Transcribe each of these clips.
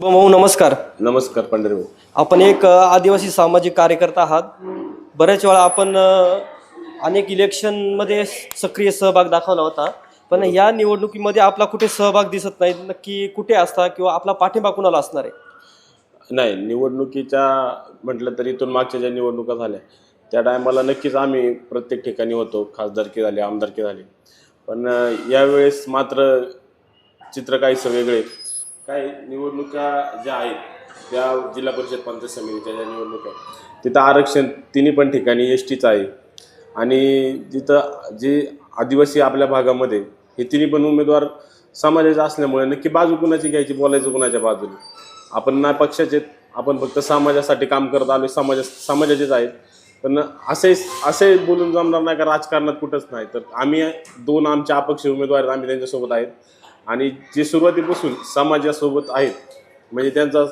भाऊ नमस्कार. नमस्कार पंढरी भाऊ आपण एक आदिवासी सामाजिक कार्यकर्ता आहात. बऱ्याच वेळा आपण अनेक इलेक्शनमध्ये सक्रिय सहभाग दाखवला होता. पण या निवडणुकीमध्ये आपला कुठे सहभाग दिसत नाही. नक्की कुठे असता किंवा आपला पाठिंबा कुणाला असणार आहे? नाही निवडणुकीच्या म्हटलं तर इथून मागच्या ज्या निवडणुका झाल्या त्या टायमाला नक्कीच आम्ही प्रत्येक ठिकाणी होतो. खासदारकी झाली आमदारकी झाली. पण यावेळेस मात्र चित्र काहीसं वेगळे. काय निवडणुका ज्या आहेत त्या जिल्हा परिषद पंचायत समितीच्या ज्या निवडणुका आहेत तिथं आरक्षण तिन्ही पण ठिकाणी एस टीचं आहे. आणि तिथं जे आदिवासी आपल्या भागामध्ये हे तिन्ही पण उमेदवार समाजाचे असल्यामुळे नक्की बाजू कुणाची घ्यायची बोलायचं कुणाच्या बाजूने? आपण ना पक्षाचे आपण फक्त समाजासाठी काम करत आलो समाजा समाजाचेच आहेत. पण असे असे बोलून जमणार नाही का राजकारणात कुठंच नाही. तर आम्ही दोन आमचे अपक्ष उमेदवार आहेत आम्ही त्यांच्यासोबत आहेत. आणि जे सुरुवातीपासून समाजासोबत आहेत म्हणजे त्यांचा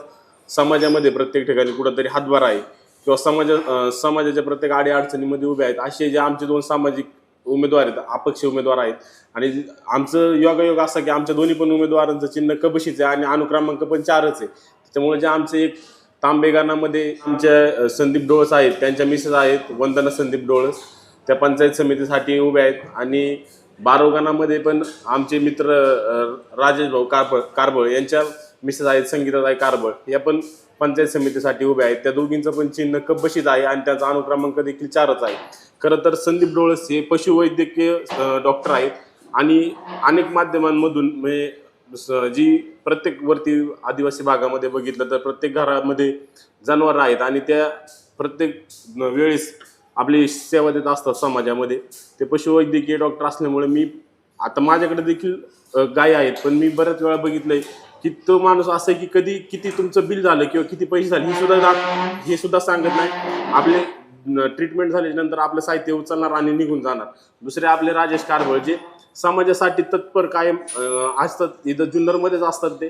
समाजामध्ये प्रत्येक ठिकाणी कुठंतरी हातभार आहे किंवा समाजा समाजाच्या प्रत्येक अडीअडचणीमध्ये उभे आहेत असे जे आमचे दोन सामाजिक उमेदवार आहेत अपक्ष उमेदवार आहेत. आणि आमचं योगायोग असा की आमच्या दोन्ही पण उमेदवारांचं चिन्ह कबशीच आहे आणि अनुक्रमांक पण चारच आहे. त्याच्यामुळे जे आमचे एक तांबेगानामध्ये आमच्या संदीप डोळस आहेत त्यांच्या मिसेस आहेत वंदना संदीप डोळस त्या पंचायत समितीसाठी उभे आहेत. आणि बारोगानामध्ये पण आमचे मित्र राजेश भाऊ कारबळ कारबळ यांच्या मिसेस आहेत संगीताताई कारबळ या पण पंचायत समितीसाठी उभ्या आहेत. त्या दोघींचं पण चिन्ह कब्बशीच आहे आणि त्याचा अनुक्रमांक देखील चारच आहे. खरं तर संदीप डोळस हे पशुवैद्यकीय डॉक्टर आहेत आणि अनेक माध्यमांमधून म्हणजे स- जी प्रत्येक वरती आदिवासी भागामध्ये बघितलं तर प्रत्येक घरामध्ये जनावर आहेत आणि त्या प्रत्येक वेळेस आपली सेवा देत असतात समाजामध्ये. ते पशुवैद्यकीय डॉक्टर असल्यामुळे मी आता माझ्याकडे देखील गाय आहेत पण मी बऱ्याच वेळा बघितलंय की तो माणूस असं आहे की कधी किती तुमचं बिल झालं किंवा किती पैसे झाले हे सुद्धा हे सुद्धा सांगत नाही. आपले ट्रीटमेंट झाल्याच्यानंतर आपलं साहित्य उचलणार आणि निघून जाणार. दुसरे आपले राजेश कारभळ जे समाजासाठी तत्पर कायम असतात इथं जुन्नरमध्येच असतात ते.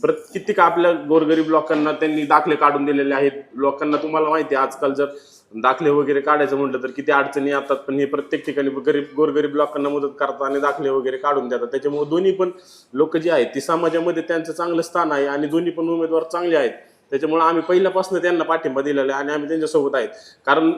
प्रत कित्येक आपल्या गोरगरीब लोकांना त्यांनी दाखले काढून दिलेले आहेत. लोकांना तुम्हाला माहिती आहे आजकाल जर दाखले वगैरे काढायचं म्हटलं तर किती अडचणी येतात. पण हे प्रत्येक ठिकाणी गरीब गोरगरीब लोकांना मदत करतात आणि दाखले वगैरे काढून देतात. त्याच्यामुळे दोन्ही पण लोक जी आहेत ती समाजामध्ये त्यांचं चांगलं स्थान आहे आणि दोन्ही पण उमेदवार चांगले आहेत. त्याच्यामुळे आम्ही पहिल्यापासून त्यांना पाठिंबा दिलेला आहे आणि आम्ही त्यांच्यासोबत आहेत. कारण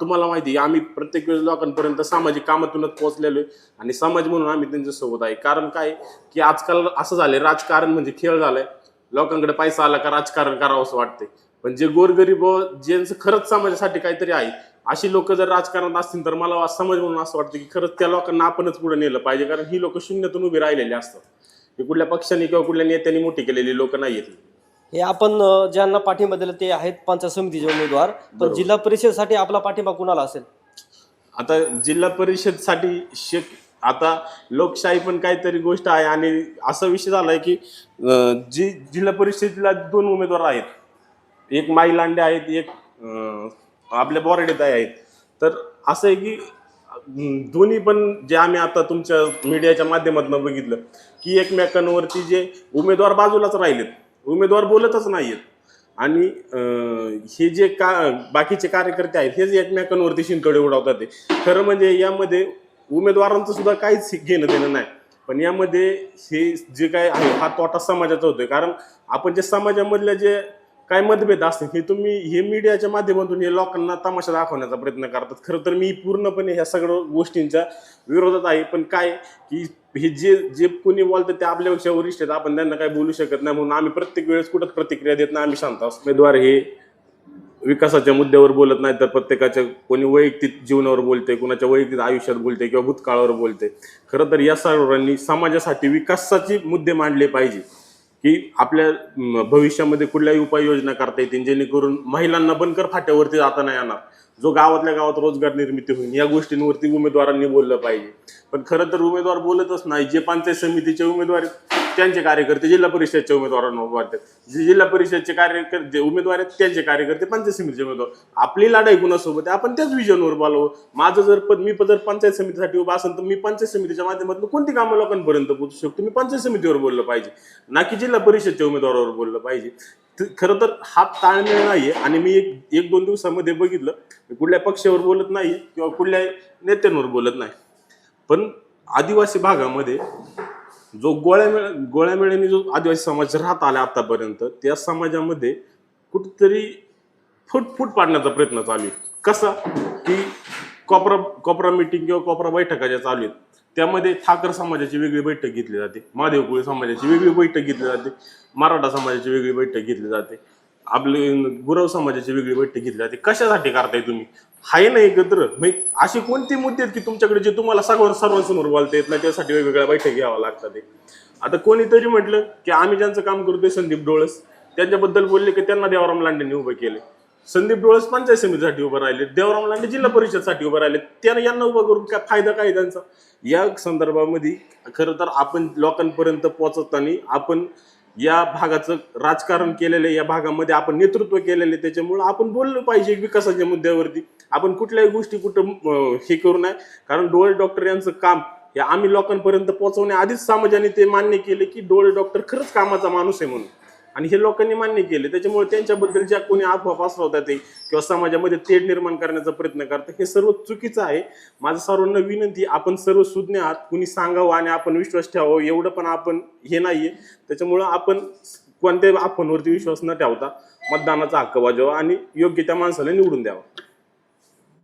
तुम्हाला माहिती आहे, आम्ही प्रत्येक वेळेस लोकांपर्यंत सामाजिक कामातूनच पोहोचलेलो आहे आणि समाज म्हणून आम्ही त्यांच्यासोबत आहे. कारण काय की आजकाल असं झालं राजकारण म्हणजे खेळ झालाय. लोकांकडे पैसा आला का राजकारण करावं असं वाटते पण जे गोरगरीब ज्यांचं खरंच समाजासाठी काहीतरी आहे अशी लोक जर राजकारणात असतील तर मला समाज म्हणून असं वाटतं की खरंच त्या लोकांना आपणच पुढे नेलं पाहिजे. कारण ही लोक शून्यातून उभी राहिलेली असतात. ही कुठल्या पक्षाने किंवा कुठल्या नेत्यांनी मोठी केलेली लोक नाही आहेत हे आपण ज्यांना पाठिंबा दिला ते आहेत पंचायत समितीचे उमेदवार. पण. जिल्हा परिषदसाठी आपला पाठिंबा कुणाला असेल? आता जिल्हा परिषदसाठी शेक आता लोकशाही पण काहीतरी गोष्ट आहे आणि असा विषय झालाय की जी जिल्हा परिषदेला दोन उमेदवार आहेत. एक माई लांडे आहेत एक आपल्या बोराडे आहेत. तर असं आहे की दोन्ही पण जे आम्ही आता तुमच्या मीडियाच्या माध्यमातून बघितलं की एकमेकांवरती जे उमेदवार बाजूलाच राहिलेत. उमेदवार बोलतच नाहीयेत. आणि हे जे का बाकीचे कार्यकर्ते आहेत हेच एकमेकांवरती शिंतोडे उडवतात ते. खरं म्हणजे यामध्ये उमेदवारांचं सुद्धा काहीच घेणं देणं नाही. पण यामध्ये हे जे काय आहे हा तोटा समाजाचा होतोय. कारण आपण जे समाजामधल्या जे काय मतभेद असतील हे तुम्ही हे मीडियाच्या माध्यमातून हे लोकांना तमाशा दाखवण्याचा प्रयत्न करतात. खरं तर मी पूर्णपणे ह्या सगळ्या गोष्टींच्या विरोधात आहे. पण काय की हे जे जे कोणी बोलतं ते आपल्यापेक्षा वरिष्ठ आहेत. आपण त्यांना काही बोलू शकत नाही म्हणून आम्ही प्रत्येक वेळेस कुठंच प्रतिक्रिया देत नाही. आम्ही शांत असतो. उमेदवार हे विकासाच्या मुद्द्यावर बोलत नाही तर प्रत्येकाच्या कोणी वैयक्तिक जीवनावर बोलते कोणाच्या वैयक्तिक आयुष्यात बोलते किंवा भूतकाळावर बोलते खरं तर या सर्वांनी समाजासाठी विकासाचे मुद्दे मांडले पाहिजे. की आपल्या भविष्यामध्ये कुठल्याही उपाययोजना करता येतील जेणेकरून महिलांना बनकर फाट्यावरती जाता नाही येणार. जो गावातल्या गावात रोजगार निर्मिती होईल या गोष्टींवरती उमेदवारांनी बोललं पाहिजे. पण खरं तर उमेदवार बोलतच नाही. जे पंचायत समितीचे उमेदवार आहेत त्यांचे कार्यकर्ते जिल्हा परिषदच्या उमेदवारांना वाटतात जे जिल्हा परिषदचे कार्यकर्ते जे उमेदवार आहेत त्यांचे कार्यकर्ते पंचायत समितीचे उमेदवार. आपली लढाई कुणासोबत आहे? आपण त्याच विजनवर बोलावं. माझं जर पद मी जर पंचायत समितीसाठी उभा असेल तर मी पंचायत समितीच्या माध्यमातून कोणती कामं लोकांपर्यंत पोहोचू शकतो? मी पंचायत समितीवर बोललं पाहिजे. ना की जिल्हा परिषदच्या उमेदवारावर बोललं पाहिजे. खरं तर हा ताळमेळ नाहीये आणि मी एक एक दोन दिवसामध्ये बघितलं मी कुठल्या पक्षावर बोलत नाही किंवा कुठल्या नेत्यांवर बोलत नाही. पण आदिवासी भागामध्ये जो गोळ्यामेळ गोळ्यामेळ्याने जो आदिवासी समाज राहत आला आतापर्यंत त्या समाजामध्ये कुठेतरी फूट फूट पाडण्याचा प्रयत्न चालू आहे. कसा? की कोपरा कोपरा मिटिंग किंवा कोपरा बैठका ज्या चालू आहेत. त्यामध्ये ठाकर समाजाची वेगळी बैठक घेतली जाते. महादेव समाजाची वेगळी बैठक घेतली जाते. मराठा समाजाची वेगळी बैठक घेतली जाते. आपले गुरव समाजाची वेगळी बैठक घेतली जाते. कशासाठी करताय तुम्ही? हाय ना एकत्र. मग असे कोणते मुद्दे आहेत की तुमच्याकडे जे तुम्हाला सगळं सर्वांसमोर बोलता येत नाही त्यासाठी वेगवेगळ्या बैठक घ्याव्या लागतात आता कोणीतरी म्हटलं की आम्ही ज्यांचं काम करतोय संदीप डोळस. त्यांच्याबद्दल बोलले की त्यांना देवाराम लांडेंनी उभं केले संदीप डोळस पंचायत समितीसाठी उभं राहिले देवराम लांडे जिल्हा परिषदसाठी उभं राहिले. त्यांना यांना उभं करून काय फायदा काय त्यांचा? या संदर्भामध्ये खरं तर आपण लोकांपर्यंत पोहोचताना आपण या भागाचं राजकारण केलेलं आहे, या भागामध्ये आपण नेतृत्व केलेलं आहे त्याच्यामुळं आपण बोललं पाहिजे विकासाच्या मुद्द्यावरती. आपण कुठल्याही गोष्टी कुठं हे करू नये. कारण डोळे डॉक्टर यांचं काम हे आम्ही लोकांपर्यंत पोहोचवण्याआधीच समाजाने ते मान्य केले की डोळे डॉक्टर खरंच कामाचा माणूस आहे म्हणून. आणि हे लोकांनी मान्य केले. त्याच्यामुळे त्यांच्याबद्दल ज्या कोणी अफवा पसरवतात ते किंवा समाजामध्ये तेढ निर्माण करण्याचा प्रयत्न करतात हे सर्व चुकीचं आहे. माझं सर्वांना विनंती आपण सर्व सुज्ञ आहात. कुणी सांगावं आणि आपण विश्वास ठेवावं एवढं पण आपण हे नाहीये. त्याच्यामुळं आपण कोणत्याही अफवांवरती विश्वास न ठेवता मतदानाचा हक्क वाजवा आणि योग्य त्या माणसाला निवडून द्यावा.